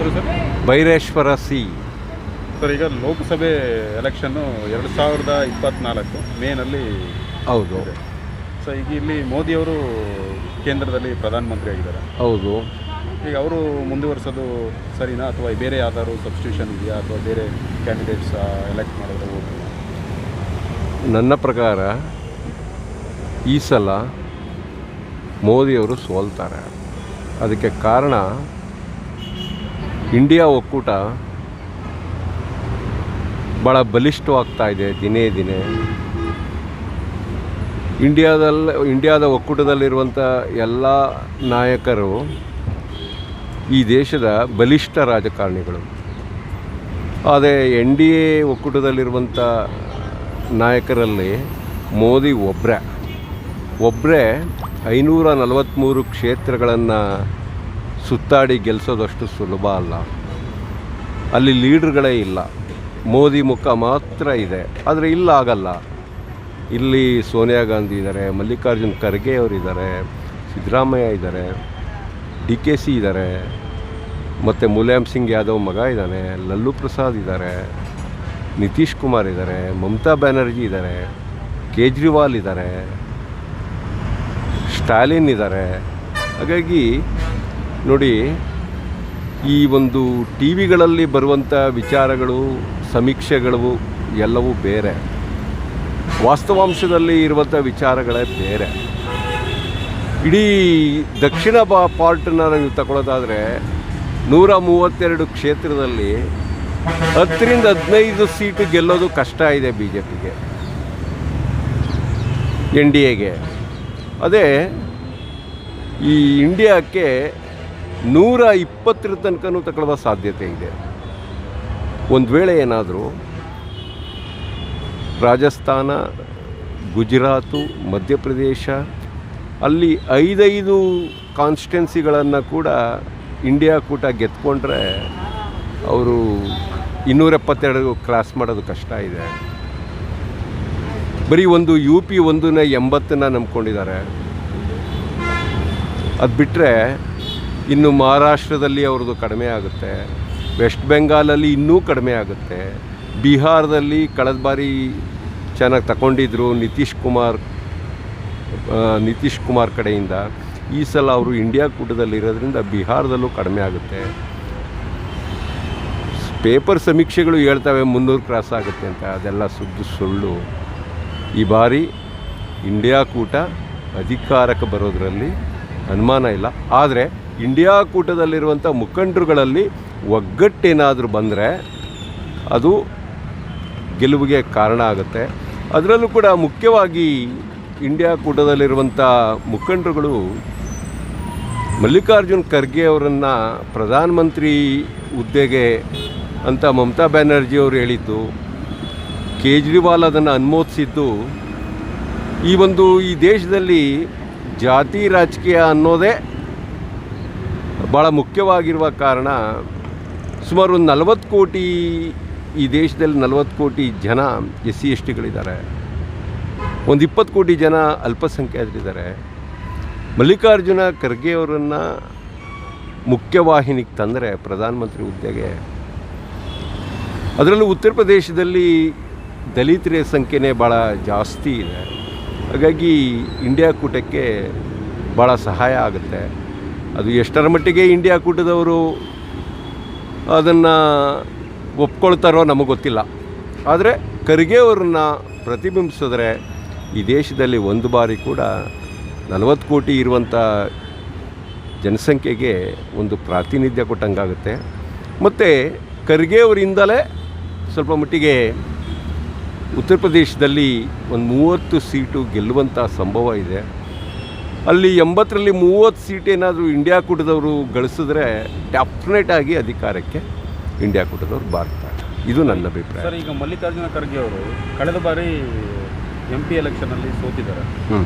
ಹೆಸರು sir? Byreshwara C. Sir ಈಗ ಲೋಕಸಭೆ election ಎರಡು ಸಾವಿರದ ಇಪ್ಪತ್ನಾಲ್ಕು ಮೇನಲ್ಲಿ ಹೌದು. ಸರ್ ಸೊ ಈಗ ಇಲ್ಲಿ ಮೋದಿಯವರು ಕೇಂದ್ರದಲ್ಲಿ ಪ್ರಧಾನಮಂತ್ರಿ ಆಗಿದ್ದಾರೆ. ಹೌದು. ಈಗ ಅವರು ಮುಂದುವರಿಸೋದು ಸರಿನಾ? ಅಥವಾ ಬೇರೆ ಯಾವ್ದಾದ್ರು ಸಬ್ಸ್ಟಿಟ್ಯೂಷನ್ ಇದೆಯಾ? ಅಥವಾ ಬೇರೆ ಕ್ಯಾಂಡಿಡೇಟ್ಸ್ ಎಲೆಕ್ಟ್ ಮಾಡಿದ್ರೆ ಹೋಗಿ ನನ್ನ ಪ್ರಕಾರ ಈ ಸಲ ಮೋದಿಯವರು ಸೋಲ್ತಾರೆ. ಅದಕ್ಕೆ ಕಾರಣ ಇಂಡಿಯಾ ಒಕ್ಕೂಟ ಭಾಳ ಬಲಿಷ್ಠವಾಗ್ತಾ ಇದೆ ದಿನೇ ದಿನೇ. ಇಂಡಿಯಾದಲ್ಲಿ ಇಂಡಿಯಾದ ಒಕ್ಕೂಟದಲ್ಲಿರುವಂಥ ಎಲ್ಲ ನಾಯಕರು ಈ ದೇಶದ ಬಲಿಷ್ಠ ರಾಜಕಾರಣಿಗಳು. ಆದರೆ ಎನ್ ಡಿ ಎ ಒಕ್ಕೂಟದಲ್ಲಿರುವಂಥ ನಾಯಕರಲ್ಲಿ ಮೋದಿ ಒಬ್ಬರೇ ಒಬ್ಬರೇ ಐನೂರ ನಲವತ್ತ್ಮೂರು ಕ್ಷೇತ್ರಗಳನ್ನು ಸುತ್ತಾಡಿ ಗೆಲ್ಲಿಸೋದಷ್ಟು ಸುಲಭ ಅಲ್ಲ. ಅಲ್ಲಿ ಲೀಡ್ರ್ಗಳೇ ಇಲ್ಲ. ಮೋದಿ ಮುಖ ಮಾತ್ರ ಇದೆ. ಆದರೆ ಇಲ್ಲ, ಆಗಲ್ಲ. ಇಲ್ಲಿ ಸೋನಿಯಾ ಗಾಂಧಿ ಇದ್ದಾರೆ ಮಲ್ಲಿಕಾರ್ಜುನ್ ಖರ್ಗೆ ಅವರಿದ್ದಾರೆ ಸಿದ್ದರಾಮಯ್ಯ ಇದ್ದಾರೆ ಡಿ ಕೆ ಸಿ ಇದ್ದಾರೆ ಮತ್ತು ಮುಲಾಯಂ ಸಿಂಗ್ ಯಾದವ್ ಮಗ ಇದ್ದಾನೆ ಲಲ್ಲು ಪ್ರಸಾದ್ ಇದ್ದಾರೆ ನಿತೀಶ್ ಕುಮಾರ್ ಇದ್ದಾರೆ ಮಮತಾ ಬ್ಯಾನರ್ಜಿ ಇದ್ದಾರೆ ಕೇಜ್ರಿವಾಲ್ ಇದ್ದಾರೆ ಸ್ಟಾಲಿನ್ ಇದ್ದಾರೆ ಹಾಗಾಗಿ ನೋಡಿ, ಈ ಒಂದು ಟಿ ವಿಗಳಲ್ಲಿ ಬರುವಂಥ ವಿಚಾರಗಳು, ಸಮೀಕ್ಷೆಗಳು ಎಲ್ಲವೂ ಬೇರೆ. ವಾಸ್ತವಾಂಶದಲ್ಲಿ ಇರುವಂಥ ವಿಚಾರಗಳೇ ಬೇರೆ. ಇಡೀ ದಕ್ಷಿಣ ಬಾ ಪಾರ್ಟನ್ನ ನೀವು ತಗೊಳ್ಳೋದಾದರೆ ನೂರ ಮೂವತ್ತೆರಡು ಕ್ಷೇತ್ರದಲ್ಲಿ ಹತ್ತರಿಂದ ಹದಿನೈದು ಸೀಟು ಗೆಲ್ಲೋದು ಕಷ್ಟ ಇದೆ ಬಿ ಜೆ ಪಿಗೆ ಎನ್ ಡಿ ಎಗೆ. ಅದೇ, ಈ ಇಂಡಿಯಾಕ್ಕೆ ನೂರ ಇಪ್ಪತ್ತರ ತನಕನೂ ತಗೊಳ್ಳುವ ಸಾಧ್ಯತೆ ಇದೆ. ಒಂದು ವೇಳೆ ಏನಾದರೂ ರಾಜಸ್ಥಾನ, ಗುಜರಾತು, ಮಧ್ಯಪ್ರದೇಶ ಅಲ್ಲಿ ಐದೈದು ಕಾನ್ಸ್ಟೆನ್ಸಿಗಳನ್ನು ಕೂಡ ಇಂಡಿಯಾ ಕೂಟ ಗೆದ್ಕೊಂಡ್ರೆ ಅವರು ಇನ್ನೂರ ಎಪ್ಪತ್ತೆರಡು ಕ್ರಾಸ್ ಮಾಡೋದು ಕಷ್ಟ ಇದೆ. ಬರೀ ಒಂದು ಯು ಪಿ ಒಂದನ್ನ ಎಂಬತ್ತನ್ನು ನಂಬ್ಕೊಂಡಿದ್ದಾರೆ. ಅದು ಬಿಟ್ಟರೆ ಇನ್ನು ಮಹಾರಾಷ್ಟ್ರದಲ್ಲಿ ಅವ್ರದ್ದು ಕಡಿಮೆ ಆಗುತ್ತೆ. ವೆಸ್ಟ್ ಬೆಂಗಾಲಲ್ಲಿ ಇನ್ನೂ ಕಡಿಮೆ ಆಗುತ್ತೆ. ಬಿಹಾರದಲ್ಲಿ ಕಳೆದ ಬಾರಿ ಚೆನ್ನಾಗಿ ತಗೊಂಡಿದ್ರು ನಿತೀಶ್ ಕುಮಾರ್ ನಿತೀಶ್ ಕುಮಾರ್ ಕಡೆಯಿಂದ. ಈ ಸಲ ಅವರು ಇಂಡಿಯಾ ಕೂಟದಲ್ಲಿರೋದ್ರಿಂದ ಬಿಹಾರದಲ್ಲೂ ಕಡಿಮೆ ಆಗುತ್ತೆ. ಪೇಪರ್ ಸಮೀಕ್ಷೆಗಳು ಹೇಳ್ತವೆ ಮುನ್ನೂರು ಕ್ರಾಸ್ ಆಗುತ್ತೆ ಅಂತ. ಅದೆಲ್ಲ ಸುದ್ದು ಸುಳ್ಳು. ಈ ಬಾರಿ ಇಂಡಿಯಾ ಕೂಟ ಅಧಿಕಾರಕ್ಕೆ ಬರೋದರಲ್ಲಿ ಅನುಮಾನ ಇಲ್ಲ. ಆದರೆ ಇಂಡಿಯಾ ಕೂಟದಲ್ಲಿರುವಂಥ ಮುಖಂಡರುಗಳಲ್ಲಿ ಒಗ್ಗಟ್ಟೇನಾದರೂ ಬಂದರೆ ಅದು ಗೆಲುವಿಗೆ ಕಾರಣ ಆಗುತ್ತೆ. ಅದರಲ್ಲೂ ಕೂಡ ಮುಖ್ಯವಾಗಿ ಇಂಡಿಯಾ ಕೂಟದಲ್ಲಿರುವಂಥ ಮುಖಂಡರುಗಳು ಮಲ್ಲಿಕಾರ್ಜುನ್ ಖರ್ಗೆ ಅವರನ್ನು ಪ್ರಧಾನಮಂತ್ರಿ ಹುದ್ದೆಗೆ ಅಂತ ಮಮತಾ ಬ್ಯಾನರ್ಜಿ ಅವರು ಹೇಳಿದ್ದು, ಕೇಜ್ರಿವಾಲ್ ಅದನ್ನು ಅನುಮೋದಿಸಿದ್ದು, ಈ ಒಂದು ಈ ದೇಶದಲ್ಲಿ ಜಾತಿ ರಾಜಕೀಯ ಅನ್ನೋದೇ ಭಾಳ ಮುಖ್ಯವಾಗಿರುವ ಕಾರಣ ಸುಮಾರು ಒಂದು ನಲವತ್ತು ಕೋಟಿ ಈ ದೇಶದಲ್ಲಿ ನಲವತ್ತು ಕೋಟಿ ಜನ ಎಸ್ ಸಿ ಎಸ್ ಟಿಗಳಿದ್ದಾರೆ. ಒಂದು ಇಪ್ಪತ್ತು ಕೋಟಿ ಜನ ಅಲ್ಪಸಂಖ್ಯಾತರಿದ್ದಾರೆ. ಮಲ್ಲಿಕಾರ್ಜುನ ಖರ್ಗೆ ಅವರನ್ನು ಮುಖ್ಯವಾಹಿನಿಗೆ ತಂದರೆ ಪ್ರಧಾನಮಂತ್ರಿ ಹುದ್ದೆಗೆ. ಅದರಲ್ಲೂ ಉತ್ತರ ಪ್ರದೇಶದಲ್ಲಿ ದಲಿತರ ಸಂಖ್ಯೆನೇ ಭಾಳ ಜಾಸ್ತಿ ಇದೆ. ಹಾಗಾಗಿ ಇಂಡಿಯಾ ಕೂಟಕ್ಕೆ ಭಾಳ ಸಹಾಯ ಆಗುತ್ತೆ. ಅದು ಎಷ್ಟರ ಮಟ್ಟಿಗೆ ಇಂಡಿಯಾ ಕೂಟದವರು ಅದನ್ನು ಒಪ್ಕೊಳ್ತಾರೋ ನಮಗೆ ಗೊತ್ತಿಲ್ಲ. ಆದರೆ ಖರ್ಗೆ ಅವ್ರನ್ನ ಪ್ರತಿಬಿಂಬಿಸಿದ್ರೆ ಈ ದೇಶದಲ್ಲಿ ಒಂದು ಬಾರಿ ಕೂಡ ನಲವತ್ತು ಕೋಟಿ ಇರುವಂಥ ಜನಸಂಖ್ಯೆಗೆ ಒಂದು ಪ್ರಾತಿನಿಧ್ಯ ಕೊಟ್ಟಂಗಾಗುತ್ತೆ. ಮತ್ತು ಖರ್ಗೆ ಅವರಿಂದಲೇ ಸ್ವಲ್ಪ ಮಟ್ಟಿಗೆ ಉತ್ತರ ಪ್ರದೇಶದಲ್ಲಿ ಒಂದು ಮೂವತ್ತು ಸೀಟು ಗೆಲ್ಲುವಂಥ ಸಂಭವ ಇದೆ. ಅಲ್ಲಿ ಎಂಬತ್ತರಲ್ಲಿ ಮೂವತ್ತು ಸೀಟ್ ಏನಾದರೂ ಇಂಡಿಯಾ ಕೂಟದವರು ಗಳಿಸಿದ್ರೆ ಡೆಫಿನೆಟ್ ಆಗಿ ಅಧಿಕಾರಕ್ಕೆ ಇಂಡಿಯಾ ಕೂಟದವ್ರು ಬರ್ತಾರೆ. ಇದು ನನ್ನ ಅಭಿಪ್ರಾಯ. ಸರ್ ಈಗ ಮಲ್ಲಿಕಾರ್ಜುನ ಖರ್ಗೆ ಅವರು ಕಳೆದ ಬಾರಿ ಎಂ ಪಿ ಎಲೆಕ್ಷನಲ್ಲಿ ಸೋತಿದ್ದಾರೆ. ಹ್ಞೂ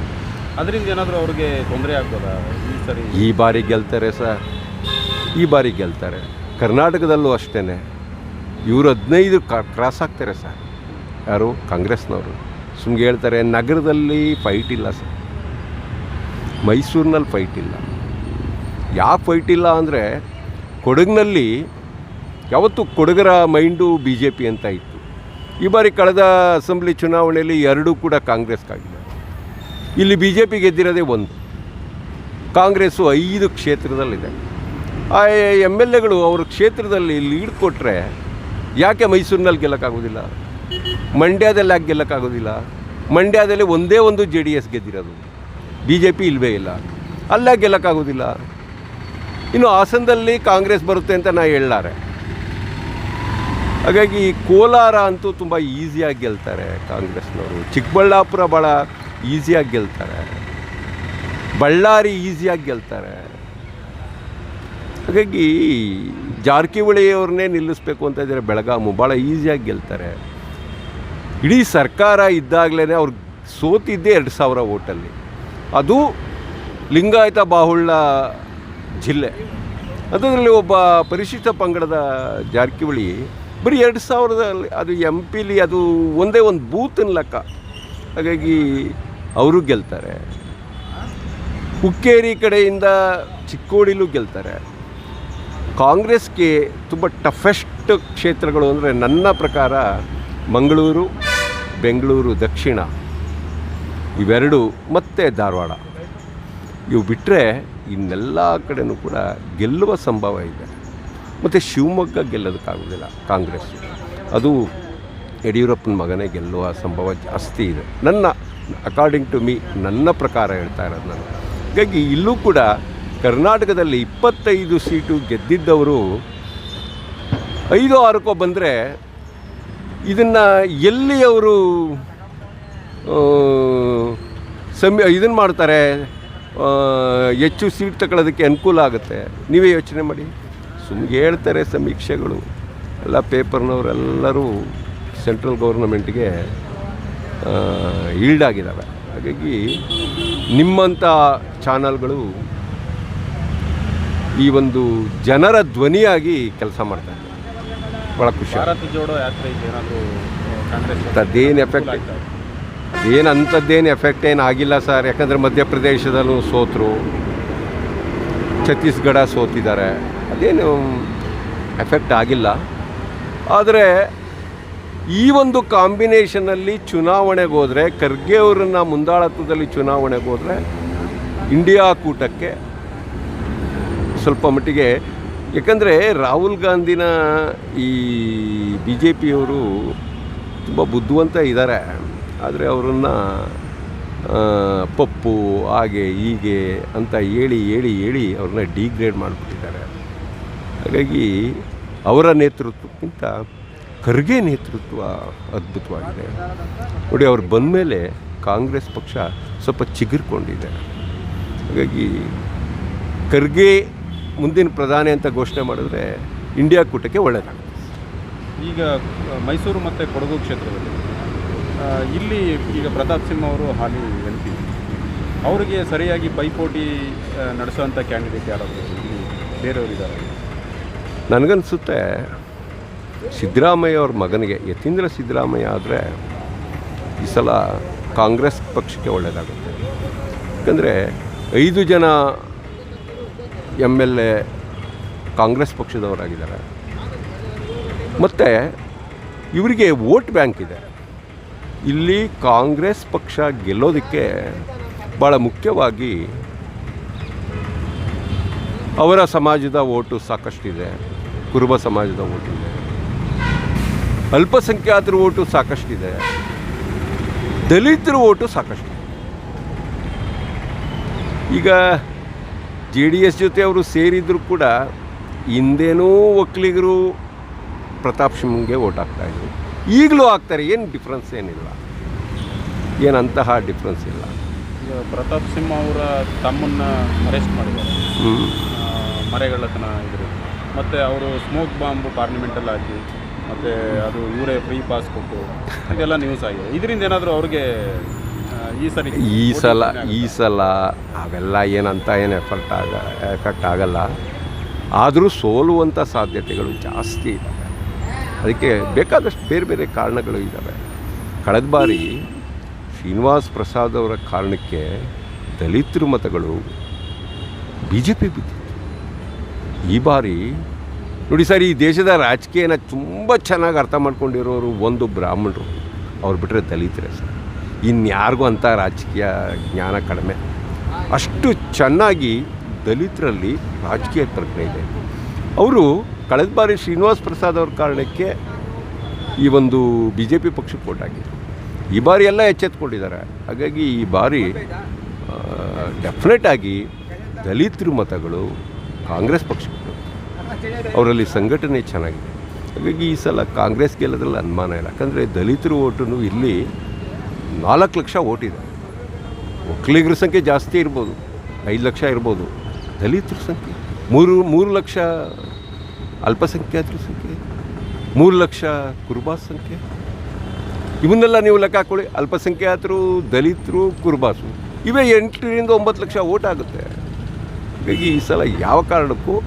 ಅದರಿಂದ ಏನಾದರೂ ಅವ್ರಿಗೆ ತೊಂದರೆ ಆಗ್ಬೋದಾ? ಈ ಸರಿ ಈ ಬಾರಿ ಗೆಲ್ತಾರೆ ಸರ್. ಈ ಬಾರಿ ಗೆಲ್ತಾರೆ. ಕರ್ನಾಟಕದಲ್ಲೂ ಅಷ್ಟೇ ಇವರು ಹದಿನೈದು ಕ್ರಾಸ್ ಆಗ್ತಾರೆ ಸರ್. ಯಾರು? ಕಾಂಗ್ರೆಸ್ನವರು. ಸುಮ್ಗೆ ಹೇಳ್ತಾರೆ ನಗರದಲ್ಲಿ ಫೈಟ್ ಇಲ್ಲ ಸರ್. ಮೈಸೂರಿನಲ್ಲಿ ಫೈಟ್ ಇಲ್ಲ. ಯಾಕೆ ಫೈಟ್ ಇಲ್ಲ ಅಂದರೆ ಕೊಡಗಿನಲ್ಲಿ ಯಾವತ್ತು ಕೊಡಗರ ಮೈಂಡು ಬಿ ಜೆ ಪಿ ಅಂತ ಇತ್ತು. ಈ ಬಾರಿ ಕಳೆದ ಅಸೆಂಬ್ಲಿ ಚುನಾವಣೆಯಲ್ಲಿ ಎರಡೂ ಕೂಡ ಕಾಂಗ್ರೆಸ್ಗಾಗಿದೆ ಇಲ್ಲಿ ಬಿ ಜೆ ಪಿ ಗೆದ್ದಿರೋದೇ ಒಂದು. ಕಾಂಗ್ರೆಸ್ಸು ಐದು ಕ್ಷೇತ್ರದಲ್ಲಿದೆ. ಆ ಎಂ ಎಲ್ ಎಗಳು ಅವ್ರ ಕ್ಷೇತ್ರದಲ್ಲಿ ಲೀಡ್ ಕೊಟ್ಟರೆ ಯಾಕೆ ಮೈಸೂರಿನಲ್ಲಿ ಗೆಲ್ಲಕ್ಕಾಗೋದಿಲ್ಲ? ಮಂಡ್ಯದಲ್ಲಿ ಯಾಕೆ ಗೆಲ್ಲಕ್ಕಾಗೋದಿಲ್ಲ? ಮಂಡ್ಯದಲ್ಲಿ ಒಂದೇ ಒಂದು ಜೆ ಡಿ ಎಸ್ ಗೆದ್ದಿರೋದು. ಬಿ ಜೆ ಪಿ ಇಲ್ಲವೇ ಇಲ್ಲ. ಅಲ್ಲ ಗೆಲ್ಲಕ್ಕಾಗೋದಿಲ್ಲ. ಇನ್ನು ಹಾಸನದಲ್ಲಿ ಕಾಂಗ್ರೆಸ್ ಬರುತ್ತೆ ಅಂತ ನಾ ಹೇಳಲಾರೆ. ಹಾಗಾಗಿ ಕೋಲಾರ ಅಂತೂ ತುಂಬ ಈಸಿಯಾಗಿ ಗೆಲ್ತಾರೆ ಕಾಂಗ್ರೆಸ್ನವರು. ಚಿಕ್ಕಬಳ್ಳಾಪುರ ಭಾಳ ಈಸಿಯಾಗಿ ಗೆಲ್ತಾರೆ. ಬಳ್ಳಾರಿ ಈಸಿಯಾಗಿ ಗೆಲ್ತಾರೆ. ಹಾಗಾಗಿ ಜಾರಕಿಹೊಳಿಯವ್ರನ್ನೇ ನಿಲ್ಲಿಸ್ಬೇಕು ಅಂತ ಇದ್ದಾರೆ ಬೆಳಗಾಮು ಭಾಳ ಈಸಿಯಾಗಿ ಗೆಲ್ತಾರೆ. ಇಡೀ ಸರ್ಕಾರ ಇದ್ದಾಗಲೇ ಅವ್ರು ಸೋತಿದ್ದೇ ಎರಡು ಸಾವಿರ ಓಟಲ್ಲಿ ಅದು ಲಿಂಗಾಯತ ಬಾಹುಳ್ಳ ಜಿಲ್ಲೆ. ಅದರಲ್ಲಿ ಒಬ್ಬ ಪರಿಶಿಷ್ಟ ಪಂಗಡದ ಜಾರಕಿಹೊಳಿ, ಬರೀ ಎರಡು ಸಾವಿರದಲ್ಲಿ, ಅದು ಎಂ ಪಿಲಿ ಅದು ಒಂದೇ ಒಂದು ಬೂತಿನ ಲೆಕ್ಕ. ಹಾಗಾಗಿ ಅವರು ಗೆಲ್ತಾರೆ. ಹುಕ್ಕೇರಿ ಕಡೆಯಿಂದ ಚಿಕ್ಕೋಡಿಲೂ ಗೆಲ್ತಾರೆ. ಕಾಂಗ್ರೆಸ್ಗೆ ತುಂಬ ಟಫೆಸ್ಟ್ ಕ್ಷೇತ್ರಗಳು ಅಂದರೆ ನನ್ನ ಪ್ರಕಾರ ಮಂಗಳೂರು, ಬೆಂಗಳೂರು ದಕ್ಷಿಣ. ಇವೆರಡು ಮತ್ತೆ ಧಾರವಾಡ. ಇವು ಬಿಟ್ಟರೆ ಇನ್ನೆಲ್ಲ ಕಡೆಯೂ ಕೂಡ ಗೆಲ್ಲುವ ಸಂಭವ ಇದೆ. ಮತ್ತು ಶಿವಮೊಗ್ಗ ಗೆಲ್ಲೋದಕ್ಕಾಗೋದಿಲ್ಲ ಕಾಂಗ್ರೆಸ್. ಅದು ಯಡಿಯೂರಪ್ಪನ ಮಗನೇ ಗೆಲ್ಲುವ ಸಂಭವ ಜಾಸ್ತಿ ಇದೆ. ನನ್ನ ಅಕಾರ್ಡಿಂಗ್ ಟು ಮೀ ನನ್ನ ಪ್ರಕಾರ ಹೇಳ್ತಾ ಇರೋದು ನಾನು. ಹಾಗಾಗಿ ಇಲ್ಲೂ ಕೂಡ ಕರ್ನಾಟಕದಲ್ಲಿ ಇಪ್ಪತ್ತೈದು ಸೀಟು ಗೆದ್ದಿದ್ದವರು ಐದು ಆರಕ್ಕೋ ಬಂದರೆ ಇದನ್ನು ಎಲ್ಲಿ ಅವರು ಸಮಿ ಇದನ್ನು ಮಾಡ್ತಾರೆ ಹೆಚ್ಚು ಸೀಟ್ ತಗೊಳ್ಳೋದಕ್ಕೆ ಅನುಕೂಲ ಆಗುತ್ತೆ. ನೀವೇ ಯೋಚನೆ ಮಾಡಿ. ಸುಮ್ಮನೆ ಹೇಳ್ತಾರೆ ಸಮೀಕ್ಷೆಗಳು. ಎಲ್ಲ ಪೇಪರ್ನವರೆಲ್ಲರೂ ಸೆಂಟ್ರಲ್ ಗೌರ್ನಮೆಂಟ್ಗೆ ಈಲ್ಡ್ ಆಗಿದ್ದಾವೆ ಹಾಗಾಗಿ ನಿಮ್ಮಂಥ ಚಾನಲ್ಗಳು ಈ ಒಂದು ಜನರ ಧ್ವನಿಯಾಗಿ ಕೆಲಸ ಮಾಡ್ತಾರೆ ಭಾಳ ಖುಷಿ ಆಗುತ್ತೆ. ಜೋಡೋ ಯಾತ್ರೆ ಎಫೆಕ್ಟ್ ಏನು ಅಂಥದ್ದೇನು ಎಫೆಕ್ಟ್ ಏನು ಆಗಿಲ್ಲ ಸರ್ ಯಾಕಂದರೆ ಮಧ್ಯಪ್ರದೇಶದಲ್ಲೂ ಸೋತರು. ಛತ್ತೀಸ್ಗಢ ಸೋತಿದ್ದಾರೆ. ಅದೇನು ಎಫೆಕ್ಟ್ ಆಗಿಲ್ಲ. ಆದರೆ ಈ ಒಂದು ಕಾಂಬಿನೇಷನಲ್ಲಿ ಚುನಾವಣೆಗೆ ಹೋದರೆ, ಖರ್ಗೆ ಅವರನ್ನು ಮುಂದಾಳತ್ವದಲ್ಲಿ ಚುನಾವಣೆಗೆ ಇಂಡಿಯಾ ಕೂಟಕ್ಕೆ ಸ್ವಲ್ಪ ಮಟ್ಟಿಗೆ, ಯಾಕಂದರೆ ರಾಹುಲ್ ಗಾಂಧಿನ ಈ ಬಿ ಜೆ ಪಿಯವರು ತುಂಬ ಬುದ್ಧಿವಂತ ಇದ್ದಾರೆ. ಆದರೆ ಅವರನ್ನು ಪಪ್ಪು, ಹಾಗೆ, ಹೀಗೆ ಅಂತ ಹೇಳಿ ಹೇಳಿ ಹೇಳಿ ಅವ್ರನ್ನ ಡಿಗ್ರೇಡ್ ಮಾಡಿಬಿಟ್ಟಿದ್ದಾರೆ. ಹಾಗಾಗಿ ಅವರ ನೇತೃತ್ವಕ್ಕಿಂತ ಖರ್ಗೆ ನೇತೃತ್ವ ಅದ್ಭುತವಾಗಿದೆ. ನೋಡಿ, ಅವ್ರು ಬಂದಮೇಲೆ ಕಾಂಗ್ರೆಸ್ ಪಕ್ಷ ಸ್ವಲ್ಪ ಚಿಗುರ್ಕೊಂಡಿದೆ. ಹಾಗಾಗಿ ಖರ್ಗೆ ಮುಂದಿನ ಪ್ರಧಾನಿ ಅಂತ ಘೋಷಣೆ ಮಾಡಿದ್ರೆ ಇಂಡಿಯಾ ಕೂಟಕ್ಕೆ ಒಳ್ಳೆಯದಾಗುತ್ತೆ ಈಗ ಮೈಸೂರು ಮತ್ತು ಕೊಡಗು ಕ್ಷೇತ್ರದಲ್ಲಿ ಇಲ್ಲಿ ಈಗ ಪ್ರತಾಪ್ ಸಿಂಹ ಅವರು ಹಾಲಿ ಎಂ ಪಿ ಅವರಿಗೆ ಸರಿಯಾಗಿ ಪೈಪೋಟಿ ನಡೆಸುವಂಥ ಕ್ಯಾಂಡಿಡೇಟ್ ಯಾರಾದರೂ ಇಲ್ಲಿ ಬೇರೆಯವರಿದ್ದಾರೆ ನನಗನ್ಸುತ್ತೆ ಸಿದ್ದರಾಮಯ್ಯ ಅವ್ರ ಮಗನಿಗೆ, ಯತೀಂದ್ರ ಸಿದ್ದರಾಮಯ್ಯ ಆದರೆ ಈ ಸಲ ಕಾಂಗ್ರೆಸ್ ಪಕ್ಷಕ್ಕೆ ಒಳ್ಳೆಯದಾಗುತ್ತೆ ಯಾಕಂದರೆ ಐದು ಜನ ಎಂ ಎಲ್ ಎ ಕಾಂಗ್ರೆಸ್ ಪಕ್ಷದವರಾಗಿದ್ದಾರೆ. ಮತ್ತು ಇವರಿಗೆ ವೋಟ್ ಬ್ಯಾಂಕ್ ಇದೆ. ಇಲ್ಲಿ ಕಾಂಗ್ರೆಸ್ ಪಕ್ಷ ಗೆಲ್ಲೋದಕ್ಕೆ ಭಾಳ ಮುಖ್ಯವಾಗಿ ಅವರ ಸಮಾಜದ ಓಟು ಸಾಕಷ್ಟಿದೆ, ಕುರುಬ ಸಮಾಜದ ಓಟು ಇದೆ ಅಲ್ಪಸಂಖ್ಯಾತರ ಓಟು ಸಾಕಷ್ಟಿದೆ, ದಲಿತರ ಓಟು ಸಾಕಷ್ಟು ಈಗ ಜೆ ಡಿ ಎಸ್ ಜೊತೆ ಅವರು ಸೇರಿದ್ರು ಕೂಡ ಹಿಂದೇನೂ ಒಕ್ಕಲಿಗರು ಪ್ರತಾಪ್ ಸಿಂಹಗೆ ಓಟ್ ಹಾಕ್ತಾಯಿದ್ರು ಈಗಲೂ ಆಗ್ತಾರೆ ಏನು ಡಿಫ್ರೆನ್ಸ್ ಏನಿಲ್ಲ. ಏನಂತಹ ಡಿಫ್ರೆನ್ಸ್ ಇಲ್ಲ. ಪ್ರತಾಪ್ ಸಿಂಹ ಅವರ ತಮ್ಮನ್ನು ಅರೆಸ್ಟ್ ಮಾಡಿದ್ದಾರೆ. ಮರೆಗಳತನ ಮರೆಗಳ್ಳತನ ಇದ್ರು. ಮತ್ತು ಅವರು ಸ್ಮೋಕ್ ಬಾಂಬ್ ಪಾರ್ಲಿಮೆಂಟಲ್ಲಿ ಹಾಕಿ ಮತ್ತು ಅದು ಇವರೇ ಫ್ರೀ ಪಾಸ್ ಕೊಟ್ಟು ಇದೆಲ್ಲ ನ್ಯೂಸ್ ಆಗಿದೆ. ಇದರಿಂದ ಏನಾದರೂ ಅವ್ರಿಗೆ ಈ ಸರಿ ಈ ಸಲ ಈ ಸಲ ಅವೆಲ್ಲ ಏನಂತ ಏನು ಎಫರ್ಟ್ ಆಗ ಎಫೆಕ್ಟ್ ಆಗಲ್ಲ. ಆದರೂ ಸೋಲುವಂಥ ಸಾಧ್ಯತೆಗಳು ಜಾಸ್ತಿ ಇದ್ದಾವೆ ಅದಕ್ಕೆ ಬೇಕಾದಷ್ಟು ಬೇರೆ ಬೇರೆ ಕಾರಣಗಳು ಇದ್ದಾವೆ. ಕಳೆದ ಬಾರಿ ಶ್ರೀನಿವಾಸ್ ಪ್ರಸಾದ್ ಅವರ ಕಾರಣಕ್ಕೆ ದಲಿತರು ಮತಗಳು ಬಿ ಜೆ ಪಿ ಬಿದ್ದಿತ್ತು. ಈ ಬಾರಿ ನೋಡಿ ಸರ್, ಈ ದೇಶದ ರಾಜಕೀಯನ ತುಂಬ ಚೆನ್ನಾಗಿ ಅರ್ಥ ಮಾಡ್ಕೊಂಡಿರೋರು ಒಂದು ಬ್ರಾಹ್ಮಣರು. ಅವ್ರು ಬಿಟ್ಟರೆ ದಲಿತರೇ ಸರ್. ಇನ್ಯಾರಿಗೂ ಅಂಥ ರಾಜಕೀಯ ಜ್ಞಾನ ಕಡಿಮೆ. ಅಷ್ಟು ಚೆನ್ನಾಗಿ ದಲಿತರಲ್ಲಿ ರಾಜಕೀಯ ಪ್ರಜ್ಞೆ ಇದೆ. ಅವರು ಕಳೆದ ಬಾರಿ ಶ್ರೀನಿವಾಸ್ ಪ್ರಸಾದ್ ಅವ್ರ ಕಾರಣಕ್ಕೆ ಈ ಒಂದು ಬಿ ಜೆ ಪಿ ಪಕ್ಷಕ್ಕೆ ಹಾಕಿದ್ರು. ಈ ಬಾರಿ ಎಲ್ಲ ಎಚ್ಚೆತ್ಕೊಂಡಿದ್ದಾರೆ. ಹಾಗಾಗಿ ಈ ಬಾರಿ ಡೆಫಿನೆಟ್ ಆಗಿ ದಲಿತರು ಮತಗಳು ಕಾಂಗ್ರೆಸ್ ಪಕ್ಷಕ್ಕೆ. ಅವರಲ್ಲಿ ಸಂಘಟನೆ ಚೆನ್ನಾಗಿದೆ. ಹಾಗಾಗಿ ಈ ಸಲ ಕಾಂಗ್ರೆಸ್ ಗೆಲ್ಲೋದ್ರಲ್ಲಿ ಅನುಮಾನ ಇಲ್ಲ. ಯಾಕಂದರೆ ದಲಿತರು ಓಟು ಇಲ್ಲಿ ನಾಲ್ಕು ಲಕ್ಷ ಓಟಿದೆ ಒಕ್ಕಲಿಗರ ಸಂಖ್ಯೆ ಜಾಸ್ತಿ ಇರ್ಬೋದು. ಐದು ಲಕ್ಷ ಇರ್ಬೋದು. ದಲಿತರ ಸಂಖ್ಯೆ ಮೂರು ಮೂರು ಲಕ್ಷ ಅಲ್ಪಸಂಖ್ಯಾತರ ಸಂಖ್ಯೆ, ಮೂರು ಲಕ್ಷ ಕುರುಬಾ ಸಂಖ್ಯೆ. ಇವನ್ನೆಲ್ಲ ನೀವು ಲೆಕ್ಕ ಹಾಕೊಳ್ಳಿ. ಅಲ್ಪಸಂಖ್ಯಾತರು, ದಲಿತರು ಕುರುಬಾಸು ಇವೇ ಎಂಟರಿಂದ ಒಂಬತ್ತು ಲಕ್ಷ ಓಟ್ ಆಗುತ್ತೆ. ಹೀಗಾಗಿ ಈ ಸಲ ಯಾವ ಕಾರಣಕ್ಕೂ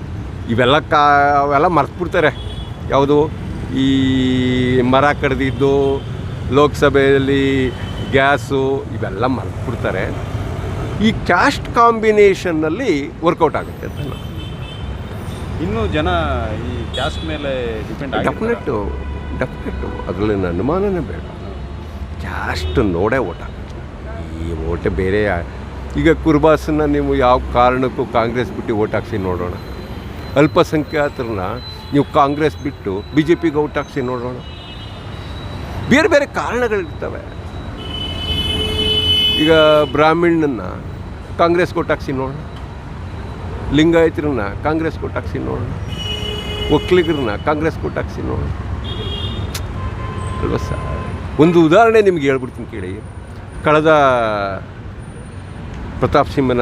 ಇವೆಲ್ಲ ಕಾ, ಅವೆಲ್ಲ ಮರ್ತುಬಿಡ್ತಾರೆ. ಯಾವುದು? ಈ ಮರ ಕಡ್ದಿದ್ದು, ಲೋಕಸಭೆಯಲ್ಲಿ ಗ್ಯಾಸು, ಇವೆಲ್ಲ ಮರ್ತುಬಿಡ್ತಾರೆ. ಈ ಕ್ಯಾಸ್ಟ್ ಕಾಂಬಿನೇಷನ್ನಲ್ಲಿ ವರ್ಕೌಟ್ ಆಗುತ್ತೆ ಅಂತ ಇನ್ನೂ ಜನ ಈ ಕ್ಯಾಸ್ಟ್ ಮೇಲೆ ಡಿಪೆಂಡ್ ಡೆಫಿನೆಟ್ಟು ಡೆಫಿನೆಟ್ಟು ಅದರಲ್ಲಿ ಅನುಮಾನನೇ ಬೇಡ. ಕ್ಯಾಸ್ಟ್ ನೋಡೇ ಓಟ. ಈ ಓಟ ಬೇರೆ ಈಗ ಕುರ್ಬಾಸನ್ನ ನೀವು ಯಾವ ಕಾರಣಕ್ಕೂ ಕಾಂಗ್ರೆಸ್ ಬಿಟ್ಟು ಓಟ್ ಹಾಕ್ಸಿ ನೋಡೋಣ. ಅಲ್ಪಸಂಖ್ಯಾತರನ್ನ ನೀವು ಕಾಂಗ್ರೆಸ್ ಬಿಟ್ಟು ಬಿ ಜೆ ಪಿಗೆ ಓಟ್ ಹಾಕ್ಸಿ ನೋಡೋಣ. ಬೇರೆ ಬೇರೆ ಕಾರಣಗಳಿರ್ತವೆ. ಈಗ ಬ್ರಾಹ್ಮಣನ್ನ ಕಾಂಗ್ರೆಸ್ಗೆ ಓಟ್ ಹಾಕ್ಸಿ ನೋಡೋಣ. ಲಿಂಗಾಯತರನ್ನ ಕಾಂಗ್ರೆಸ್ ಕೊಟ್ಟಾಕ್ಸಿ ನೋಡೋಣ. ಒಕ್ಕಲಿಗರನ್ನ ಕಾಂಗ್ರೆಸ್ ಕೊಟ್ಟಾಕ್ಸಿ ನೋಡೋಣ. ಅಲ್ವಾ ಸರ್? ಒಂದು ಉದಾಹರಣೆ ನಿಮ್ಗೆ ಹೇಳ್ಬಿಡ್ತೀನಿ ಕೇಳಿ. ಕಳೆದ ಪ್ರತಾಪ್ ಸಿಂಹನ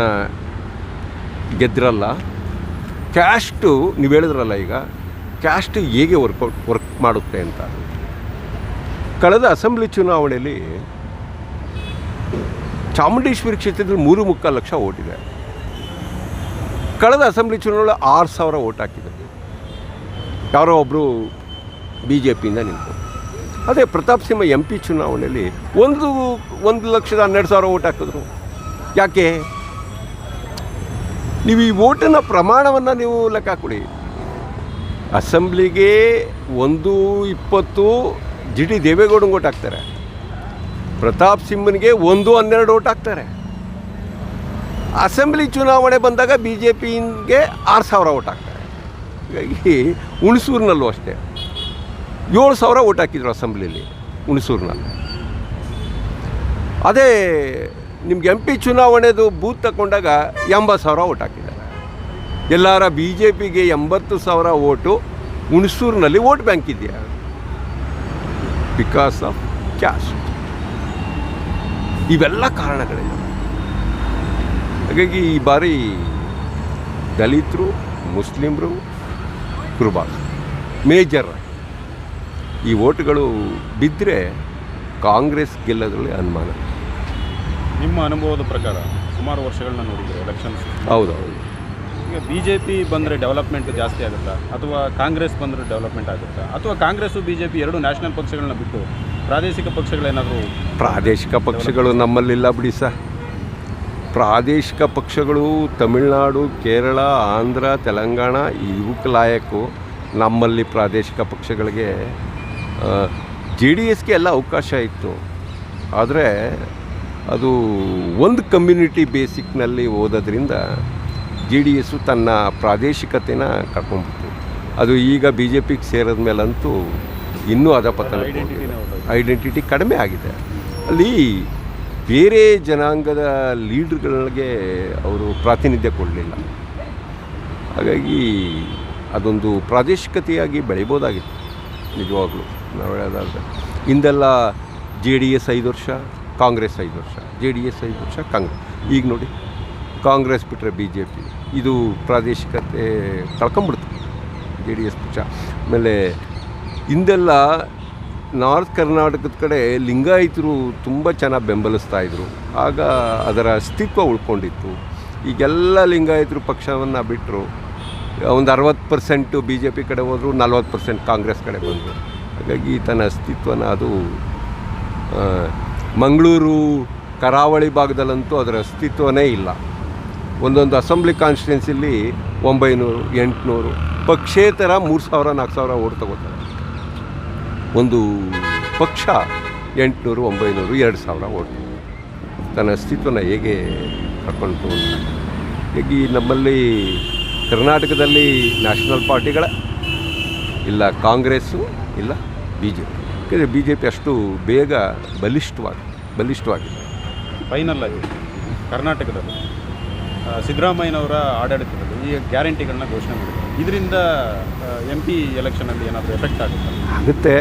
ಗೆದ್ರಲ್ಲ. ಕ್ಯಾಸ್ಟು ನೀವು ಹೇಳಿದ್ರಲ್ಲ ಈಗ ಕ್ಯಾಸ್ಟು ಹೇಗೆ ವರ್ಕೌಟ್ ವರ್ಕ್ ಮಾಡುತ್ತೆ ಅಂತ. ಕಳೆದ ಅಸೆಂಬ್ಲಿ ಚುನಾವಣೆಯಲ್ಲಿ ಚಾಮುಂಡೇಶ್ವರಿ ಕ್ಷೇತ್ರದಲ್ಲಿ ಮೂರು ಮುಕ್ಕಾಲು ಲಕ್ಷ ಓಟಿದೆ. ಕಳೆದ ಅಸೆಂಬ್ಲಿ ಚುನಾವಣೆ ಆರು ಸಾವಿರ ಓಟ್ ಹಾಕಿದ್ದಾರೆ ಯಾರೋ ಒಬ್ಬರು ಬಿ ಜೆ ಪಿಯಿಂದ ನಿಂತು ಅದೇ ಪ್ರತಾಪ್ ಸಿಂಹ ಎಂ ಪಿ ಚುನಾವಣೆಯಲ್ಲಿ ಒಂದು ಒಂದು ಲಕ್ಷದ ಹನ್ನೆರಡು ಸಾವಿರ ಓಟ್ ಹಾಕಿದ್ರು. ಯಾಕೆ? ನೀವು ಈ ಓಟಿನ ಪ್ರಮಾಣವನ್ನು ನೀವು ಲೆಕ್ಕ ಹಾಕೊಡಿ ಅಸೆಂಬ್ಲಿಗೆ ಒಂದು, ಇಪ್ಪತ್ತು ಜಿ ಡಿ ದೇವೇಗೌಡಂಗೆ ಓಟ್ ಹಾಕ್ತಾರೆ. ಪ್ರತಾಪ್ ಸಿಂಹನಿಗೆ ಒಂದು, ಹನ್ನೆರಡು ಓಟ್ ಹಾಕ್ತಾರೆ. ಅಸೆಂಬ್ಲಿ ಚುನಾವಣೆ ಬಂದಾಗ ಬಿ ಜೆ ಪಿಗೆ ಆರು ಸಾವಿರ ಓಟ್ ಹಾಕ್ತಾರೆ ಹೀಗಾಗಿ ಹುಣಸೂರಿನಲ್ಲೂ ಅಷ್ಟೇ. ಏಳು ಸಾವಿರ ಓಟ್ ಹಾಕಿದ್ರು ಅಸೆಂಬ್ಲಿಲಿ ಹುಣಸೂರಿನಲ್ಲಿ ಅದೇ ನಿಮ್ಗೆ ಎಂ ಪಿ ಚುನಾವಣೆದು ಬೂತ್ ತಗೊಂಡಾಗ ಎಂಬತ್ತು ಸಾವಿರ ಓಟ್ ಹಾಕಿದ್ದಾರೆ. ಎಲ್ಲರ ಬಿ ಜೆ ಪಿಗೆ ಎಂಬತ್ತು ಸಾವಿರ ಓಟು ಹುಣಸೂರಿನಲ್ಲಿ ವೋಟ್ ಬ್ಯಾಂಕ್ ಇದೆಯಾ? ಬಿಕಾಸ್ ಆಫ್ ಕ್ಯಾಶ್ ಇವೆಲ್ಲ ಕಾರಣಗಳಿವೆ ಹಾಗಾಗಿ ಈ ಬಾರಿ ದಲಿತರು ಮುಸ್ಲಿಮರು ಕುರುಬಾ ಮೇಜರ್ ಈ ಓಟ್ಗಳು ಬಿದ್ದರೆ ಕಾಂಗ್ರೆಸ್ ಗೆಲ್ಲೋದ್ರಲ್ಲಿ ಅನುಮಾನ. ನಿಮ್ಮ ಅನುಭವದ ಪ್ರಕಾರ ಸುಮಾರು ವರ್ಷಗಳನ್ನ ನೋಡಿದ್ರೆ ಎಲೆಕ್ಷನ್ಸ್ ಹೌದೌದು. ಈಗ ಬಿ ಜೆ ಪಿ ಬಂದರೆ ಡೆವಲಪ್ಮೆಂಟ್ ಜಾಸ್ತಿ ಆಗುತ್ತಾ? ಅಥವಾ ಕಾಂಗ್ರೆಸ್ ಬಂದರೆ ಡೆವಲಪ್ಮೆಂಟ್ ಆಗುತ್ತಾ? ಅಥವಾ ಕಾಂಗ್ರೆಸ್ಸು ಬಿ ಜೆ ಪಿ ಎರಡು ನ್ಯಾಷನಲ್ ಪಕ್ಷಗಳನ್ನ ಬಿಟ್ಟು ಪ್ರಾದೇಶಿಕ ಪಕ್ಷಗಳೇನಾದರೂ ಪ್ರಾದೇಶಿಕ ಪಕ್ಷಗಳು ನಮ್ಮಲ್ಲಿಲ್ಲ ಬಿಡಿ ಸರ್. ಪ್ರಾದೇಶಿಕ ಪಕ್ಷಗಳು ತಮಿಳುನಾಡು ಕೇರಳ ಆಂಧ್ರ ತೆಲಂಗಾಣ ಇವಕ್ಕೆ ಲಾಯಕು ನಮ್ಮಲ್ಲಿ ಪ್ರಾದೇಶಿಕ ಪಕ್ಷಗಳಿಗೆ ಜೆ ಡಿ ಎಸ್ಗೆ ಎಲ್ಲ ಅವಕಾಶ ಇತ್ತು. ಆದರೆ ಅದು ಒಂದು ಕಮ್ಯುನಿಟಿ ಬೇಸಿಕ್ನಲ್ಲಿ ಓದೋದ್ರಿಂದ ಜೆ ಡಿ ಎಸ್ಸು ತನ್ನ ಪ್ರಾದೇಶಿಕತೆನ ಕಳ್ಕೊಂಡ್ಬಿಡ್ತು ಅದು ಈಗ ಬಿ ಜೆ ಪಿಗೆ ಸೇರಿದ ಮೇಲಂತೂ ಇನ್ನೂ ಅದ ಪತನ. ಐಡೆಂಟಿಟಿ ಕಡಿಮೆ ಆಗಿದೆ. ಅಲ್ಲಿ ಬೇರೆ ಜನಾಂಗದ ಲೀಡ್ರ್ಗಳಿಗೆ ಅವರು ಪ್ರಾತಿನಿಧ್ಯ ಕೊಡಲಿಲ್ಲ. ಹಾಗಾಗಿ ಅದೊಂದು ಪ್ರಾದೇಶಿಕತೆಯಾಗಿ ಬೆಳಿಬೋದಾಗಿತ್ತು, ನಿಜವಾಗ್ಲೂ. ನಾವು ಹೇಳೋದಾದರೆ, ಹಿಂದೆಲ್ಲ ಜೆ ಡಿ ಎಸ್ ಐದು ವರ್ಷ, ಕಾಂಗ್ರೆಸ್ ಐದು ವರ್ಷ, ಜೆ ಡಿ ಎಸ್ ಐದು ವರ್ಷ, ಕಾಂಗ್ರೆಸ್. ಈಗ ನೋಡಿ, ಕಾಂಗ್ರೆಸ್ ಬಿಟ್ಟರೆ ಬಿ ಜೆ ಪಿ. ಇದು ಪ್ರಾದೇಶಿಕತೆ ಕಳ್ಕೊಂಬಿಡ್ತು ಜೆ ಡಿ ಎಸ್ ಪಕ್ಷ. ಆಮೇಲೆ ಹಿಂದೆಲ್ಲ ನಾರ್ತ್ ಕರ್ನಾಟಕದ ಕಡೆ ಲಿಂಗಾಯಿತರು ತುಂಬ ಚೆನ್ನಾಗಿ ಬೆಂಬಲಿಸ್ತಾ ಇದ್ರು. ಆಗ ಅದರ ಅಸ್ತಿತ್ವ ಉಳ್ಕೊಂಡಿತ್ತು. ಈಗೆಲ್ಲ ಲಿಂಗಾಯಿತರು ಪಕ್ಷವನ್ನು ಬಿಟ್ಟರು ಒಂದು ಅರವತ್ತು ಪರ್ಸೆಂಟು ಬಿ ಜೆ ಪಿ ಕಡೆ ಹೋದರು, ನಲ್ವತ್ತು ಪರ್ಸೆಂಟ್ ಕಾಂಗ್ರೆಸ್ ಕಡೆ ಬಂದರು. ಹಾಗಾಗಿ ತನ್ನ ಅಸ್ತಿತ್ವನ ಅದು ಮಂಗಳೂರು, ಕರಾವಳಿ ಭಾಗದಲ್ಲಂತೂ ಅದರ ಅಸ್ತಿತ್ವನೇ ಇಲ್ಲ. ಒಂದೊಂದು ಅಸೆಂಬ್ಲಿ ಕಾನ್ಸ್ಟಿಟ್ಯೂನ್ಸಿಲಿ ಒಂಬೈನೂರು, ಎಂಟುನೂರು, ಪಕ್ಷೇತರ ಮೂರು ಸಾವಿರ, ನಾಲ್ಕು ಸಾವಿರ ಓಟ್ ತಗೋತಾರೆ. ಒಂದು ಪಕ್ಷ ಎಂಟುನೂರು, ಒಂಬೈನೂರು, ಎರಡು ಸಾವಿರ ಓಟು. ತನ್ನ ಅಸ್ತಿತ್ವನ ಹೇಗೆ ಕರ್ಕೊಂಡು ಹೀಗೆ ನಮ್ಮಲ್ಲಿ ಕರ್ನಾಟಕದಲ್ಲಿ ನ್ಯಾಷನಲ್ ಪಾರ್ಟಿಗಳ ಇಲ್ಲ ಕಾಂಗ್ರೆಸ್ಸು ಇಲ್ಲ B J P B J P ಅಷ್ಟು ಬೇಗ ಬಲಿಷ್ಠವಾಗಿ, ಬಲಿಷ್ಠವಾಗಿದೆ. ಫೈನಲ್ ಆಗಿ ಕರ್ನಾಟಕದಲ್ಲಿ ಸಿದ್ದರಾಮಯ್ಯನವರ ಆಡಳಿತದಲ್ಲಿ ಈ ಗ್ಯಾರಂಟಿಗಳನ್ನ ಘೋಷಣೆ ಮಾಡಿದ್ದಾರೆ ಇದರಿಂದ ಎಂ ಪಿ ಎಲೆಕ್ಷನಲ್ಲಿ ಏನಾದರೂ ಎಫೆಕ್ಟ್ ಆಗುತ್ತೆ? ಆಗುತ್ತೆ.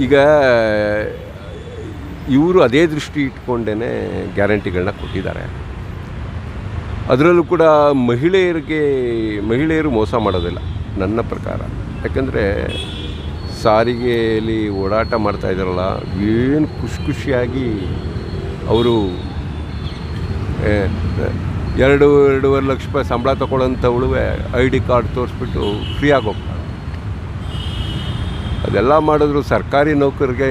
ಈಗ, ಇವರು ಅದೇ ದೃಷ್ಟಿ ಇಟ್ಕೊಂಡೇ ಗ್ಯಾರಂಟಿಗಳನ್ನ ಕೊಟ್ಟಿದ್ದಾರೆ. ಅದರಲ್ಲೂ ಕೂಡ ಮಹಿಳೆಯರಿಗೆ, ಮಹಿಳೆಯರು ಮೋಸ ಮಾಡೋದಿಲ್ಲ, ನನ್ನ ಪ್ರಕಾರ. ಯಾಕಂದರೆ, ಸಾರಿಗೆಯಲ್ಲಿ ಓಡಾಟ ಮಾಡ್ತಾ ಇದ್ದಾರಲ್ಲ, ಏನು ಖುಷಿ ಖುಷಿಯಾಗಿ ಅವರು ಎರಡು, ಎರಡೂವರೆ ಲಕ್ಷ ರೂಪಾಯಿ ಸಂಬಳ ತೊಗೊಳ್ಳೋಂಥವಳು ಐ ಡಿ ಕಾರ್ಡ್ ತೋರಿಸ್ಬಿಟ್ಟು ಫ್ರೀ ಹೋಗ್ತಾಳೆ. ಅದೆಲ್ಲ ಮಾಡಿದ್ರು ಸರ್ಕಾರಿ ನೌಕರಿಗೆ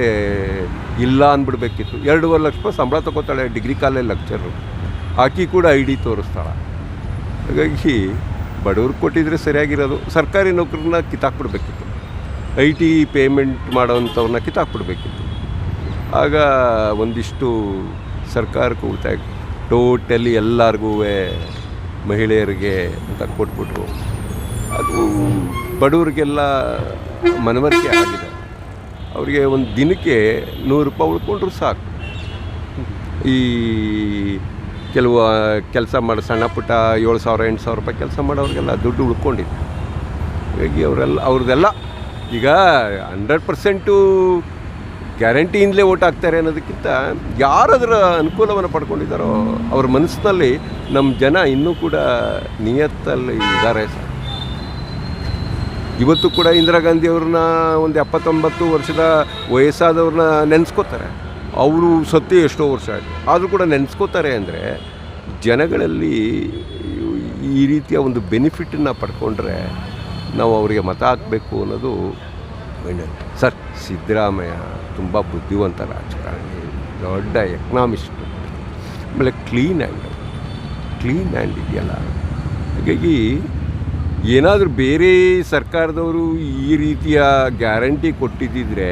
ಇಲ್ಲ ಅಂದ್ಬಿಡ್ಬೇಕಿತ್ತು. ಎರಡೂವರೆ ಲಕ್ಷ ರೂಪಾಯಿ ಸಂಬಳ ತಗೋತಾಳೆ ಡಿಗ್ರಿ ಕಾಲೇಜ್ ಲೆಕ್ಚರು ಆಕಿ ಕೂಡ ಐ ಡಿ ತೋರಿಸ್ತಾಳೆ. ಹಾಗಾಗಿ ಬಡವ್ರಿಗೆ ಕೊಟ್ಟಿದ್ರೆ ಸರಿಯಾಗಿರೋದು. ಸರ್ಕಾರಿ ನೌಕರನ್ನ ಕಿತ್ತಾಕ್ಬಿಡ್ಬೇಕಿತ್ತು. ಐ ಟಿ ಪೇಮೆಂಟ್ ಮಾಡೋವಂಥವ್ರನ್ನ ಕಿತ್ತಾಕ್ಬಿಡ್ಬೇಕಿತ್ತು. ಆಗ ಒಂದಿಷ್ಟು ಸರ್ಕಾರಕ್ಕೆ ಉಳಿತಾಯ ಟೋಟಲಿ ಎಲ್ಲರಿಗೂ ಮಹಿಳೆಯರಿಗೆ ಅಂತ ಕೊಟ್ಬಿಟ್ರು. ಅದು ಬಡವರಿಗೆಲ್ಲ ಮನವರಿಕೆ ಆಗಿದೆ. ಅವರಿಗೆ ಒಂದು ದಿನಕ್ಕೆ ನೂರು ರೂಪಾಯಿ ಉಳ್ಕೊಂಡ್ರು ಸಾಕು. ಈ ಕೆಲವು ಕೆಲಸ ಮಾಡೋ, ಸಣ್ಣ ಪುಟ್ಟ ಏಳು ಸಾವಿರ, ಎಂಟು ಸಾವಿರ ರೂಪಾಯಿ ಕೆಲಸ ಮಾಡೋರಿಗೆಲ್ಲ ದುಡ್ಡು ಉಳ್ಕೊಂಡಿದೆ ಹೀಗಾಗಿ ಅವರೆಲ್ಲ ಅವ್ರದ್ದೆಲ್ಲ ಈಗ ಹಂಡ್ರೆಡ್ ಪರ್ಸೆಂಟು ಗ್ಯಾರಂಟಿಯಿಂದಲೇ ಓಟ್ ಹಾಕ್ತಾರೆ ಅನ್ನೋದಕ್ಕಿಂತ ಯಾರದರ ಅನುಕೂಲವನ್ನು ಪಡ್ಕೊಂಡಿದ್ದಾರೋ ಅವ್ರ ಮನಸ್ಸಿನಲ್ಲಿ ನಮ್ಮ ಜನ ಇನ್ನೂ ಕೂಡ ನಿಯತ್ತಲ್ಲಿ ಇದ್ದಾರೆ ಸರ್. ಇವತ್ತು ಕೂಡ ಇಂದಿರಾ ಗಾಂಧಿ ಅವ್ರನ್ನ ಒಂದು ಎಪ್ಪತ್ತೊಂಬತ್ತು ವರ್ಷದ ವಯಸ್ಸಾದವ್ರನ್ನ ನೆನೆಸ್ಕೋತಾರೆ. ಅವರು ಸತ್ತು ಎಷ್ಟೋ ವರ್ಷ ಆಯಿತು. ಆದರೂ ಕೂಡ ನೆನೆಸ್ಕೋತಾರೆ ಅಂದರೆ ಜನಗಳಲ್ಲಿ ಈ ರೀತಿಯ ಒಂದು ಬೆನಿಫಿಟನ್ನು ಪಡ್ಕೊಂಡ್ರೆ ನಾವು ಅವರಿಗೆ ಮತ ಹಾಕಬೇಕು ಅನ್ನೋದು ಒಳ್ಳೆಯದು. ಸರ್, ಸಿದ್ದರಾಮಯ್ಯ ತುಂಬ ಬುದ್ಧಿವಂತ ರಾಜಕಾರಣಿ, ದೊಡ್ಡ ಎಕನಾಮಿಸ್ಟ್. ಆಮೇಲೆ ಕ್ಲೀನ್ ಹ್ಯಾಂಡ್ ಕ್ಲೀನ್ ಆ್ಯಂಡ್ ಇದೆಯಲ್ಲ. ಹಾಗಾಗಿ ಏನಾದರೂ ಬೇರೆ ಸರ್ಕಾರದವರು ಈ ರೀತಿಯ ಗ್ಯಾರಂಟಿ ಕೊಟ್ಟಿದ್ದಿದ್ರೆ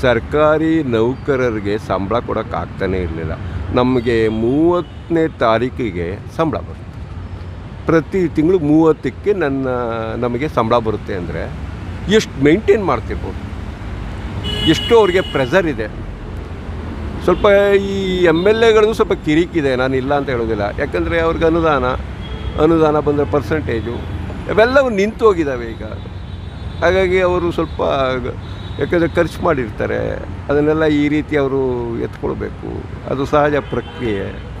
ಸರ್ಕಾರಿ ನೌಕರರಿಗೆ ಸಂಬಳ ಕೊಡೋಕ್ಕಾಗ್ತಾನೇ ಇರಲಿಲ್ಲ. ನಮಗೆ ಮೂವತ್ತನೇ ತಾರೀಕಿಗೆ ಸಂಬಳ ಬರುತ್ತೆ. ಪ್ರತಿ ತಿಂಗಳು ಮೂವತ್ತಕ್ಕೆ ನನ್ನ, ನಮಗೆ ಸಂಬಳ ಬರುತ್ತೆ ಅಂದರೆ ಎಷ್ಟು ಮೇಂಟೈನ್ ಮಾಡ್ತಿರ್ಬೋದು. ಎಷ್ಟೋ ಅವ್ರಿಗೆ ಪ್ರೆಸರ್ ಇದೆ. ಸ್ವಲ್ಪ ಈ ಎಂ ಎಲ್ ಎಗಳಿಗೂ ಸ್ವಲ್ಪ ಕಿರಿಕಿದೆ, ನಾನು ಇಲ್ಲ ಅಂತ ಹೇಳೋದಿಲ್ಲ. ಯಾಕಂದರೆ ಅವ್ರಿಗೆ ಅನುದಾನ ಅನುದಾನ ಬಂದರೆ ಪರ್ಸೆಂಟೇಜು ಇವೆಲ್ಲವೂ ನಿಂತು ಹೋಗಿದ್ದಾವೆ ಈಗ. ಹಾಗಾಗಿ ಅವರು ಸ್ವಲ್ಪ ಯಾಕಂದರೆ ಖರ್ಚು ಮಾಡಿರ್ತಾರೆ. ಅದನ್ನೆಲ್ಲ ಈ ರೀತಿ ಅವರು ಎತ್ಕೊಳ್ಬೇಕು. ಅದು ಸಹಜ ಪ್ರಕ್ರಿಯೆ.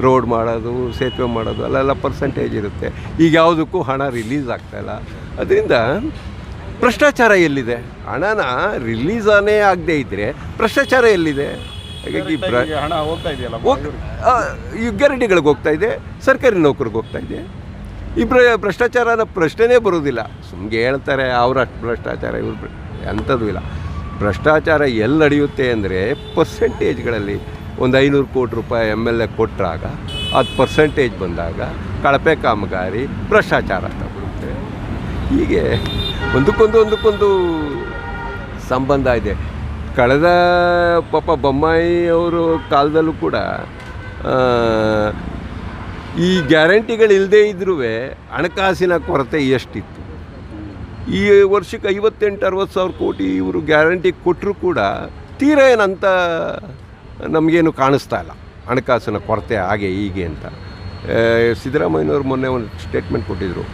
ರೋಡ್ ಮಾಡೋದು, ಸೇತುವೆ ಮಾಡೋದು, ಅಲ್ಲೆಲ್ಲ ಪರ್ಸೆಂಟೇಜ್ ಇರುತ್ತೆ. ಈಗ ಯಾವುದಕ್ಕೂ ಹಣ ರಿಲೀಸ್ ಆಗ್ತಾಯಿಲ್ಲ ಅದರಿಂದ ಭ್ರಷ್ಟಾಚಾರ ಎಲ್ಲಿದೆ? ಹಣನ ರಿಲೀಸಾನೇ ಆಗದೇ ಇದ್ದರೆ ಭ್ರಷ್ಟಾಚಾರ ಎಲ್ಲಿದೆ? ಹಾಗಾಗಿ ಹಣ ಹೋಗ್ತಾ ಇದೆಯಲ್ಲ ಈ ಗ್ಯಾರಂಟಿಗಳಿಗೆ ಹೋಗ್ತಾ ಇದೆ ಸರ್ಕಾರಿ ನೌಕರಿಗೆ ಹೋಗ್ತಾ ಇದೆ. ಈ ಭ್ರ ಭ್ರಷ್ಟಾಚಾರನ ಪ್ರಶ್ನೆನೇ ಬರೋದಿಲ್ಲ ಸುಮ್ಗೆ ಹೇಳ್ತಾರೆ ಅವ್ರ ಅಷ್ಟು ಭ್ರಷ್ಟಾಚಾರ ಇವ್ರು ಎಂಥದ್ದು ಇಲ್ಲ. ಭ್ರಷ್ಟಾಚಾರ ಎಲ್ಲಿ ನಡೆಯುತ್ತೆ ಅಂದರೆ ಪರ್ಸೆಂಟೇಜ್ಗಳಲ್ಲಿ ಒಂದು ಐನೂರು ಕೋಟಿ ರೂಪಾಯಿ ಎಂ ಎಲ್ ಎ ಕೊಟ್ಟಾಗ ಅದು ಪರ್ಸೆಂಟೇಜ್ ಬಂದಾಗ ಕಳಪೆ ಕಾಮಗಾರಿ ಭ್ರಷ್ಟಾಚಾರ ಅಂತ ಬರುತ್ತೆ. ಹೀಗೆ ಒಂದಕ್ಕೊಂದು ಒಂದಕ್ಕೊಂದು ಸಂಬಂಧ ಇದೆ. ಕಳೆದ ಪಾಪ ಬೊಮ್ಮಾಯಿ ಅವರು ಕಾಲದಲ್ಲೂ ಕೂಡ ಈ ಗ್ಯಾರಂಟಿಗಳಿಲ್ಲದೇ ಇದ್ರೂ ಹಣಕಾಸಿನ ಕೊರತೆ ಎಷ್ಟಿತ್ತು? ಈ ವರ್ಷಕ್ಕೆ ಐವತ್ತೆಂಟು, ಅರವತ್ತು ಸಾವಿರ ಕೋಟಿ ಇವರು ಗ್ಯಾರಂಟಿ ಕೊಟ್ಟರು ಕೂಡ ತೀರ ಏನಂತ ನಮಗೇನು ಕಾಣಿಸ್ತಾ ಇಲ್ಲ. ಹಣಕಾಸಿನ ಕೊರತೆ ಹಾಗೆ ಹೀಗೆ ಅಂತ. ಸಿದ್ದರಾಮಯ್ಯವರು ಮೊನ್ನೆ ಒಂದು ಸ್ಟೇಟ್ಮೆಂಟ್ ಕೊಟ್ಟಿದ್ದರು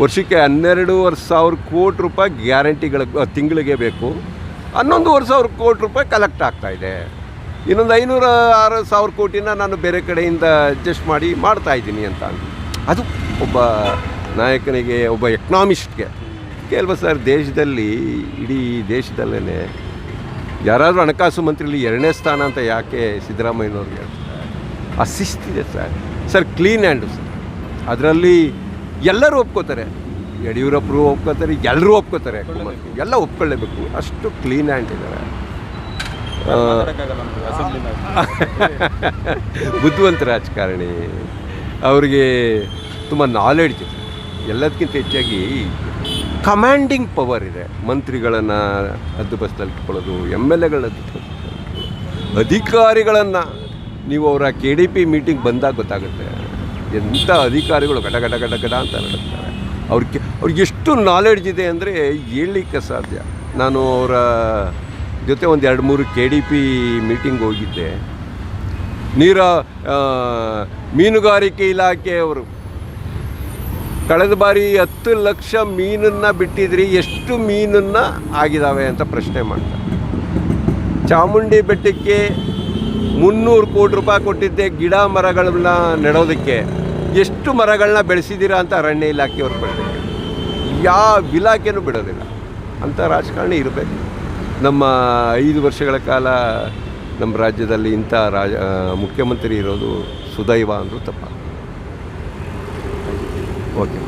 ವರ್ಷಕ್ಕೆ ಹನ್ನೆರಡೂವರೆ ಸಾವಿರ ಕೋಟಿ ರೂಪಾಯಿ ಗ್ಯಾರಂಟಿಗಳ ತಿಂಗಳಿಗೆ ಬೇಕು. ಹನ್ನೊಂದುವರೆ ಸಾವಿರ ಕೋಟಿ ರೂಪಾಯಿ ಕಲೆಕ್ಟ್ ಆಗ್ತಾಯಿದೆ ಇನ್ನೊಂದು ಐನೂರ ಆರು ಸಾವಿರ ಕೋಟಿನ ನಾನು ಬೇರೆ ಕಡೆಯಿಂದ ಅಡ್ಜಸ್ಟ್ ಮಾಡಿ ಮಾಡ್ತಾ ಇದ್ದೀನಿ ಅಂತ. ಅದು ಒಬ್ಬ ನಾಯಕನಿಗೆ, ಒಬ್ಬ ಎಕನಾಮಿಸ್ಟ್ಗೆ ಕೆಲವು ಸರ್, ದೇಶದಲ್ಲಿ, ಇಡೀ ದೇಶದಲ್ಲೇ ಯಾರಾದರೂ ಹಣಕಾಸು ಮಂತ್ರಿಲಿ ಎರಡನೇ ಸ್ಥಾನ ಅಂತ ಯಾಕೆ ಸಿದ್ದರಾಮಯ್ಯನವ್ರಿಗೆ ಹೇಳ್ತಾರೆ ಆ sir. Sir clean and sir ಅದರಲ್ಲಿ ಎಲ್ಲರೂ ಒಪ್ಕೋತಾರೆ. ಯಡಿಯೂರಪ್ಪರು ಒಪ್ಕೋತಾರೆ ಎಲ್ಲರೂ ಒಪ್ಕೋತಾರೆ. ಎಲ್ಲ ಒಪ್ಕೊಳ್ಳೇಬೇಕು. ಅಷ್ಟು ಕ್ಲೀನ್ ಆ್ಯಂಡ್ ಇದ್ದಾರೆ. ಬುದ್ಧಿವಂತ ರಾಜಕಾರಣಿ. ಅವರಿಗೆ ತುಂಬ ನಾಲೆಡ್ಜ್ ಇದೆ. ಎಲ್ಲದಕ್ಕಿಂತ ಹೆಚ್ಚಾಗಿ ಕಮಾಂಡಿಂಗ್ ಪವರ್ ಇದೆ. ಮಂತ್ರಿಗಳನ್ನು ಹದ್ದುಬಸ್ದಲ್ಲಿ ಇಟ್ಕೊಳ್ಳೋದು, ಎಂ ಎಲ್ ಎಗಳನ್ನ ಅಧಿಕಾರಿಗಳನ್ನು ನೀವು ಅವರ ಕೆ ಡಿ ಪಿ ಮೀಟಿಂಗ್ ಬಂದಾಗ ಗೊತ್ತಾಗುತ್ತೆ. ಎಂಥ ಅಧಿಕಾರಿಗಳು ಗಡ ಗಡ ಗಡ ಗಡ ಅಂತ ನಡುತ್ತಾರೆ ಅವ್ರಿಗೆ ಅವ್ರಿಗೆ ಎಷ್ಟು ನಾಲೆಡ್ಜ್ ಇದೆ ಅಂದರೆ ಹೇಳಲಿಕ್ಕೆ ಸಾಧ್ಯ. ನಾನು ಅವರ ಜೊತೆ ಒಂದು ಎರಡು ಮೂರು ಕೆ ಡಿ ಪಿ ಮೀಟಿಂಗ್ ಹೋಗಿದ್ದೆ. ನೀರ ಮೀನುಗಾರಿಕೆ ಇಲಾಖೆಯವರು ಕಳೆದ ಬಾರಿ ಹತ್ತು ಲಕ್ಷ ಮೀನನ್ನು ಬಿಟ್ಟಿದ್ರಿ, ಎಷ್ಟು ಮೀನನ್ನು ಆಗಿದ್ದಾವೆ ಅಂತ ಪ್ರಶ್ನೆ ಮಾಡ್ತಾರೆ. ಚಾಮುಂಡಿ ಬೆಟ್ಟಕ್ಕೆ ಮುನ್ನೂರು ಕೋಟಿ ರೂಪಾಯಿ ಕೊಟ್ಟಿದ್ದೆ ಗಿಡ ಮರಗಳನ್ನ ನೆಡೋದಕ್ಕೆ. ಎಷ್ಟು ಮರಗಳನ್ನ ಬೆಳೆಸಿದ್ದೀರಾ ಅಂತ ಅರಣ್ಯ ಇಲಾಖೆಯವ್ರು ಪ್ರಶ್ನೆ ಯಾವ ಇಲಾಖೆನೂ ಬಿಡೋದಿಲ್ಲ. ಅಂಥ ರಾಜಕಾರಣಿ ಇರಬೇಕು. ನಮ್ಮ ಐದು ವರ್ಷಗಳ ಕಾಲ ನಮ್ಮ ರಾಜ್ಯದಲ್ಲಿ ಇಂಥ ರಾಜ ಮುಖ್ಯಮಂತ್ರಿ ಇರೋದು ಸುದೈವ ಅಂದರೂ ತಪ್ಪ. ಓಕೆ.